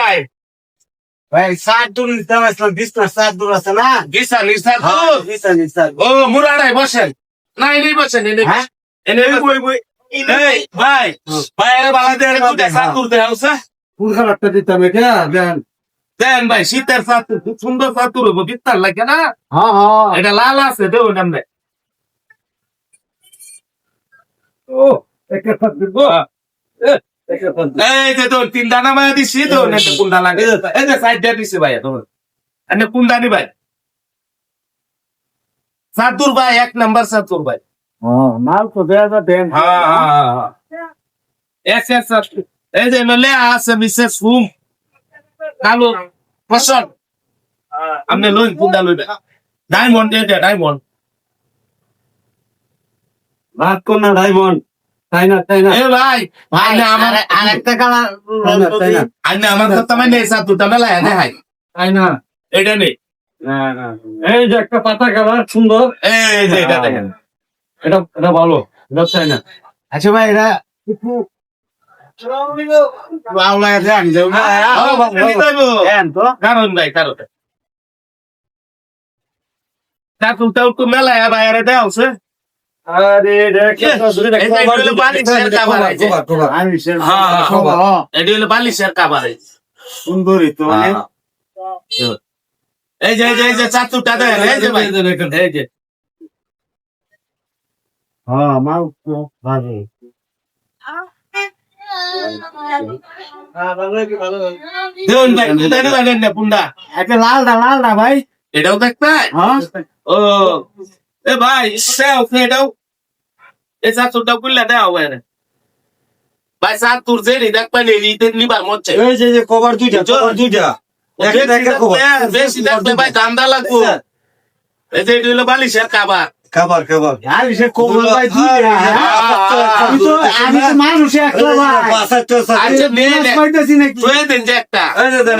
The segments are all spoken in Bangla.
তাই ভাই সাত দূর নিতে আসলাম বিছনা সাত দূর আছে না? গিসা নিসা হ্যাঁ, তো বিছনা নিতে ও মুরাড়াই বসেন। না এনেই বসেন এনে হ্যাঁ? এনে বই বই। এই ভাই ভাই আরে বালা দেন দুটা হ্যাঁ। সাতুর দে হাউসা কোন খারাপটা দিতাম এটা দেন। দেন ভাই শীতের সাতুর খুব সুন্দর সাতুর হব বিত্তার লাগে না? হ্যাঁ হ্যাঁ। এটা লাল আছে দেও নামে ও একটা দিব একটা এই যে তোর তিন দানা মায়া দিছি তো নেতে কুন্ডা লাগে এই যে সাইড দিয়ে দিছি ভাই তোর এনে কুন্ডা নি ভাই সাতুর ভাই এক নাম্বার সাতুর ভাই হ্যাঁ মাল তো দেয়া যা দেন হ্যাঁ হ্যাঁ এস এস সাতুর এই যে নলে আছে মিসেস ফুম কালো পছন্দ আপনি লইন কুন্ডা লইবে ডায়মন্ড এটা ডায়মন্ড ভাত কোন না ডায়মন্ড তাই না তাই না? এ ভাই ভাই না আমার আরেকটা কালার তাই না তাই না? আন্নে আমার কথা মানে সাতুরটা মেলায় না হাই। তাই না? এটা নেই না, না। এই যে একটা পাতা কালার সুন্দর। এই যে এটা দেখেন। এটা এটা ভালো এটা তাই না? আচ্ছা ভাই এটা একটু বাংলায় দেন যে কারণ ভাই কারণ সাতুরটাও তো মেলায় বাইরে দেওয়া আছে আরে এটা কি এই যে। এগুলো বালিশের কাভার আছে। আমি সে হ্যাঁ, হ্যাঁ, সুন্দরই তো মানে। এই যে এই যে এই যে এই যে ভাই। এই যে হ্যাঁ মাল ভালো লালটা লালটা ভাই। এটাও দেখতে? হ্যাঁ। ও। এ ভাই সেও এটাও এই চাতুরটা কুল্লা দেওয়া হয় ভাই চাতুর যে দেখ পাইলে রিতে নিবার মচ্ছে এই যে যে কভার দুইটা কভার দুইটা একটা বেশি দেখতে ভাই ধান্দা লাগবো এই যে হলো বালিশের কাবার খাবার খাবার আমি তো আমি তো মানুষ একলা ভাই আচ্ছা। মানুষ পাইতেছি নাকি ছুঁয়ে দেন যে একটা এই যে দেন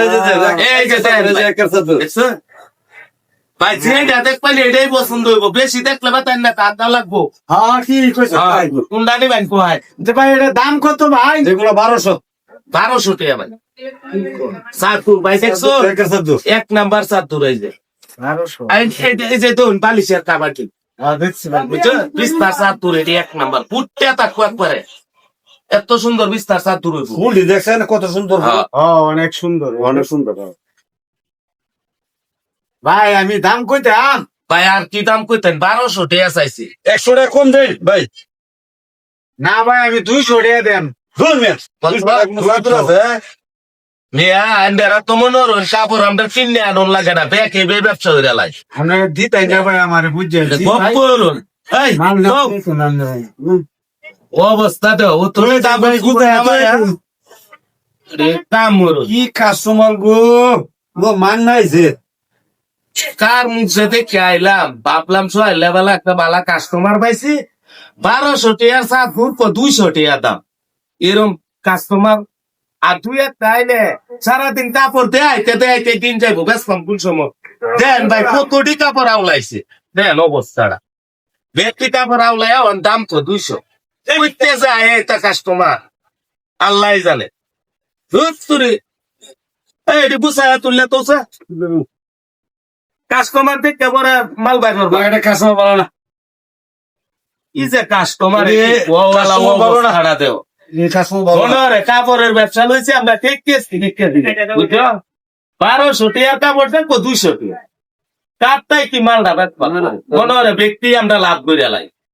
ভাই। যেটা দেখ পাইলে এটাই পছন্দ হইব। বেশি দেখলে বা তাই না ধান্দা লাগবো। হ্যাঁ ঠিক কইছো ভাই কোনটা নিবেন কোহায় যে ভাই এটা দাম কত ভাই? যেগুলো বারোশো। বারোশো টাকা ভাই। সাতুর ভাই দেখছ? এক নাম্বার সাতুর এই যে। বারোশো। এই- এই যে- এই বালিশের কাবার কি? বুঝছ? বিস্তার সাতুর এটি এক নাম্বার। পুটতে তাকু একবারে এত সুন্দর বিস্তার সাতুর ফুলটি দেখছেন কত সুন্দর হ্যাঁ। অনেক সুন্দর। অনেক সুন্দর ভাই আমি দাম কইতাম ভাই আর কি দাম কইতেন? বারোশো টাকা চাইছি। একশো টাকা কম দেন ভাই। না ভাই আমি দুইশো টাকা দেন হ্যাঁ? মিয়া আন্ডারা তো মনে হরুন কাপড় আমরা কিনে আনুন লাগে না ব্যাকে বে ব্যবসা হইরা লাই। আমরা দিতাই না ভাই আমার বুঝছে গপ করুন। এই মাল যাও। না ভাই। হুম। ও অবস্থা তো ও তো ওই ভাই। কোথায় আছে? কাম কি কাস্টমার গো? গো মান নাই যে। কার মুখে দেখে আইলাম ভাবলাম সোয়াই লেবেলা একটা বালা কাস্টমার পাইছি, বারোশো টিয়ার সাত ফুট দুইশো টিয়ার দাম। এরম কাস্টমার আর একটা আইলে সারাদিন কাপড় দেয়াইতে দেয়াইতে দিন যাইবো বেশ কম কোন সময়। দেন ভাই, কতটি কাপড় আউলাইছে? দেন অবস্থাটা ব্যক্তি কাপড় আউলাই আমার দাম তো দুইশো। উঠতে যায় এটা কাস্টমার আল্লাহ জানে। ধুত তুরি। এই বুসায়া তুললে তো কাস্টমার দেখতে পরে মাল বাইর করব। এটা কাস্টমার ভালো না। ই যে কাস্টমার। হারা দেও। এই কাস্টমার ভালো না। কাপড়ের ব্যবসা লইছে আমরা ঠিক বুঝছ? বারোশো টিয়ার কাপড় দেখব দুইশো টিয়া তারটাই কি মালটা বেচবা মনে হয় ব্যক্তি আমরা লাভ করে লাই।